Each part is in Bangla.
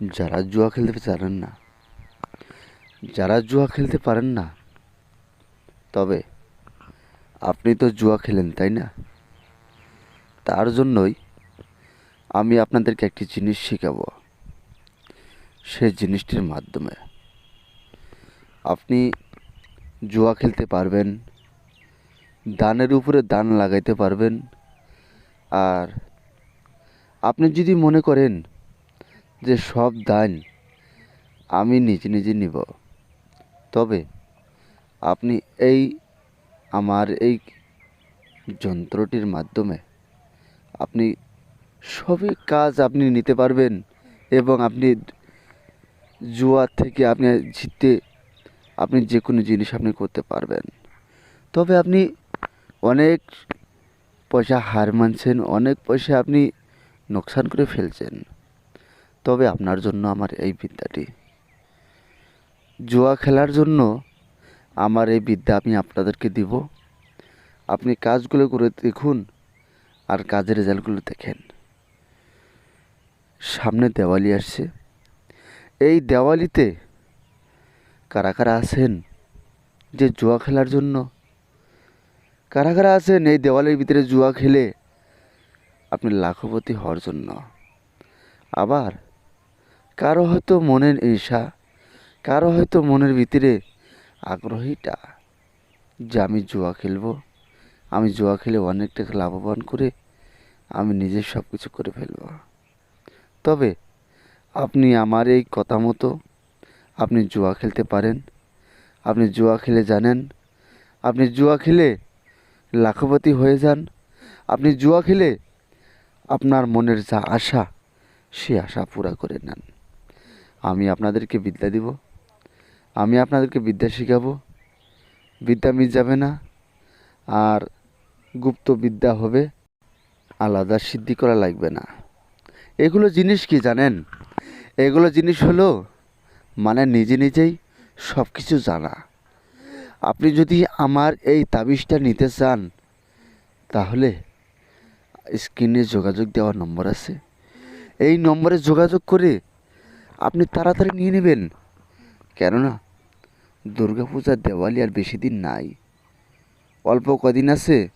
যারা জুয়া খেলতে জানেন না, যারা জুয়া খেলতে পারেন না, তবে আপনি তো জুয়া খেলেন, তাই না? তার জন্যই আমি আপনাদেরকে একটি জিনিস শেখাবো। সে জিনিসটির মাধ্যমে আপনি জুয়া খেলতে পারবেন, দানের উপরে দান লাগাইতে পারবেন, আর আপনি যদি মনে করেন যে সব দান আমি নিজে নিজে নিব। তবে আপনি এই আমার এই যন্ত্রটির মাধ্যমে আপনি সবই কাজ আপনি নিতে পারবেন এবং আপনি জুয়া থেকে আপনি জিততে আপনি যে কোনো জিনিস আপনি করতে পারবেন। তবে আপনি অনেক পয়সা হার মানছেন, অনেক পয়সা আপনি নোকসান করে ফেলছেন। তবে আপনার জন্য আমার এই বিদ্যাটি। জুয়া খেলার জন্য আমার এই বিদ্যা আমি আপনাদেরকে দিব। আপনি কাজগুলো করে দেখুন আর কাজের রেজাল্টগুলো দেখেন। সামনে দেওয়ালি আসছে। এই দেওয়ালিতে কারা কারা আছেন যে জুয়া খেলার জন্য? কারা কারা আছেন এই দেওয়ালের ভিতরে জুয়া খেলে? আপনি লাখপতি হওয়ার জন্য। আবার কারও হয়তো মনের ঈর্ষা, কারও হয়তো মনের ভিতরে আগ্রহীটা যে আমি জুয়া খেলব, আমি জুয়া খেলে অনেক টাকা লাভবান করে আমি নিজে সব কিছু করে ফেলব। তবে আপনি আমার এই কথা মতো, আপনি জুয়া খেলতে পারেন, আপনি জুয়া খেলে জানেন, আপনি জুয়া খেলে লাখপতি হয়ে যান, আপনি জুয়া খেলে আপনার মনের যা আশা, সে আশা পুরা করে নেন। আমি আপনাদেরকে বিদ্যা দিব। আমি আপনাদেরকে বিদ্যা শেখাবো। বিদ্যা মিস যাবে না। আর গুপ্ত বিদ্যা হবে, আলাদা সিদ্ধি করা লাগবে না। এগুলো জিনিস কি জানেন? এগুলো জিনিস হলো মানে নিজে নিজেই সব কিছু জানা। আপনি যদি আমার এই তাবিজটা নিতে চান, তাহলে স্ক্রিনে যোগাযোগ দেওয়ার নম্বর আছে। এই নম্বরে যোগাযোগ করে আপনি তাড়াতাড়ি নিয়ে নেবেন। কেননা দুর্গাপূজা দেওয়ালি আর বেশি দিন নাই। অল্প কদিন আছে।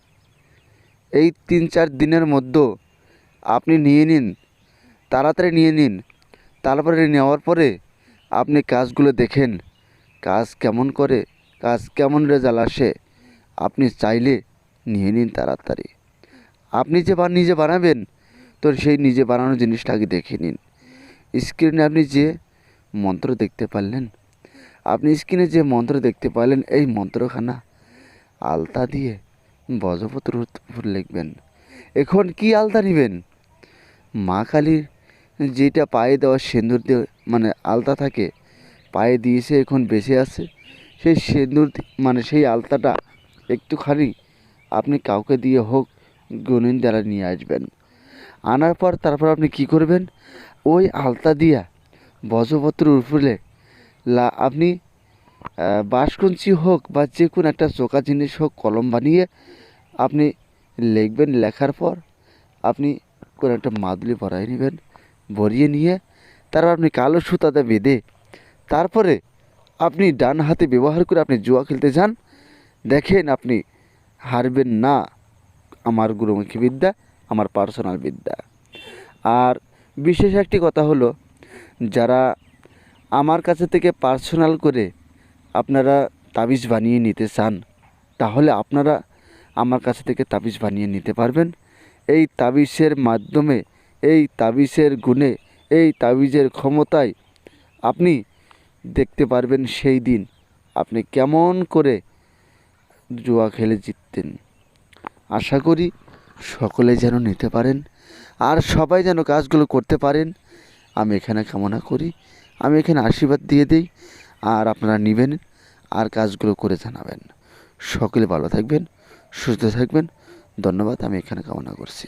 এই তিন চার দিনের মধ্যে আপনি নিয়ে নিন, তাড়াতাড়ি নিয়ে নিন। তারপরে নেওয়ার পরে আপনি কাজগুলো দেখেন, কাজ কেমন করে, কাজ কেমন রেজাল্ট আসে। আপনি চাইলে নিয়ে নিন তাড়াতাড়ি। আপনি যে নিজে বানাবেন, তো সেই নিজে বানানো জিনিসটা আগে দেখে নিন। স্ক্রিনে আপনি যে মন্ত্র দেখতে পারলেন, আপনি স্ক্রিনে যে মন্ত্র দেখতে পারলেন, এই মন্ত্রখানা আলতা দিয়ে বজপত্র লিখবেন। এখন কি আলতা নেবেন? মা কালীর যেটা পায়ে দেওয়া সিঁদুর দিয়ে মানে আলতা থাকে, পায়ে দিয়েছে এখন বেঁচে আছে, সেই সিঁদুর দি- মানে সেই আলতাটা একটুখানি আপনি কাউকে দিয়ে হোক গুনিন দ্বারা নিয়ে আসবেন। আনার পর তারপর আপনি কি করবেন? ওই আলতা দিয়া বজপত্র উপরে লা আপনি আহ, বাঁশকুঞ্চি হোক বা যে কোনো একটা চোকা জিনিস হোক কলম বানিয়ে আপনি লিখবেন লেখার পর আপনি কোনো একটা মাদুলি ভরাই নেবেন ভরিয়ে নিয়ে তারপর আপনি কালো সুতাতে বেঁধে তারপরে আপনি ডান হাতে ব্যবহার করে আপনি জুয়া খেলতে যান। দেখেন আপনি হারবেন না আমার গুরুমুখী বিদ্যা আমার পার্সোনাল বিদ্যা। আর বিশেষ একটি কথা হলো, যারা আমার কাছে থেকে পার্সোনাল করে আপনারা তাবিজ বানিয়ে নিতে চান, তাহলে আপনারা আমার কাছে থেকে তাবিজ বানিয়ে নিতে পারবেন। এই তাবিজের মাধ্যমে, এই তাবিজের গুণে, এই তাবিজের ক্ষমতায় আপনি দেখতে পারবেন সেই দিন আপনি কেমন করে জুয়া খেলে জিততেন। আশা করি সকলে যেন নিতে পারেন আর সবাই যেন কাজগুলো করতে পারেন, আমি এখানে কামনা করি। আমি এখানে আশীর্বাদ দিয়ে দিই, আর আপনারা নেবেন আর কাজগুলো করে জানাবেন। সকলে ভালো থাকবেন, সুস্থ থাকবেন। ধন্যবাদ, আমি এখানে কামনা করছি।